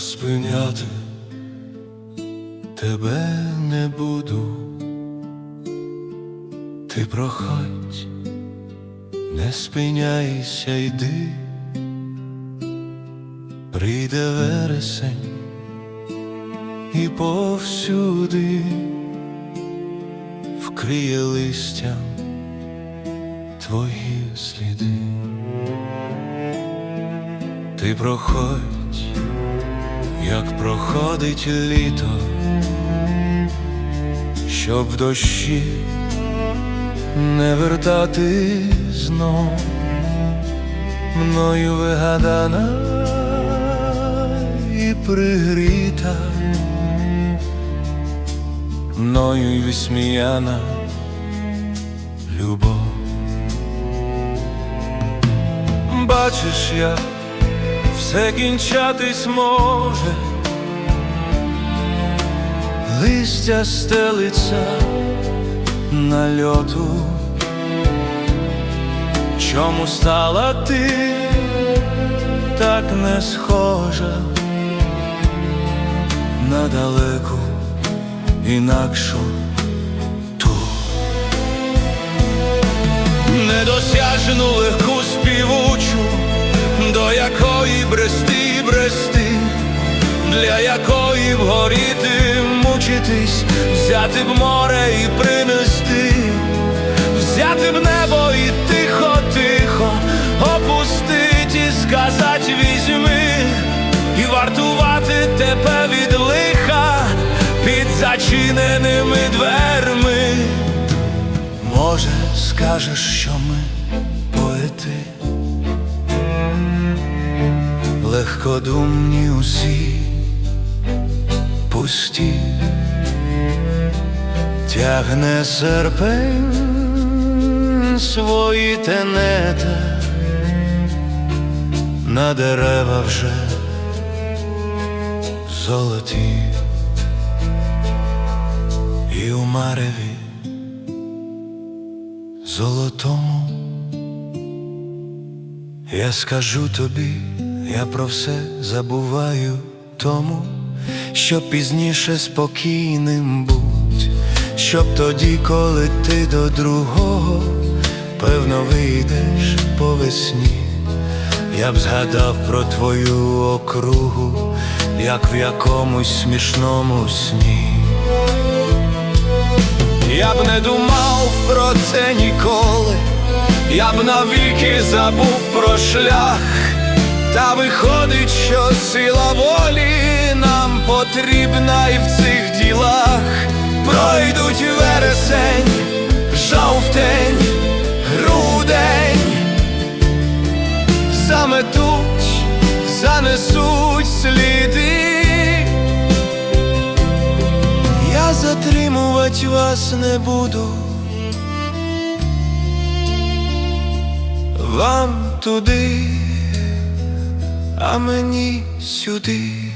спиняти, тебе не буду, ти проходь, не спиняйся, йди, прийде вересень і повсюди вкриє листям твої сліди. Ти проходь, як проходить літо, щоб в дощі не вертати знов мною вигадана і пригріта, мною й висміяна любов. Бачиш, як все кінчатись може, листя стелиться на льоту, чому стала ти так не схожа на далеку інакшу ту? Недосяжну легку співучу, для якої б горіти, мучитись, взяти б море і принести, взяти б небо і тихо, тихо, опустить і сказать візьми, і вартувати тебе від лиха під зачиненими дверми. Може, скажеш, що ми поети, легкодумні усі, пусті, тягне серпень свої тенета. На дерева вже золоті. І у мареві золотому. Я скажу тобі, я про все забуваю тому, щоб пізніше спокійним будь, щоб тоді, коли ти до другого, певно, вийдеш по весні, я б згадав про твою округу, як в якомусь смішному сні. Я б не думав про це ніколи, я б навіки забув про шлях, та виходить, що сила нам потрібна і в цих ділах. Пройдуть вересень, жовтень, грудень, заметуть, занесуть сліди. Я затримувать вас не буду. Вам туди, а мені сюди.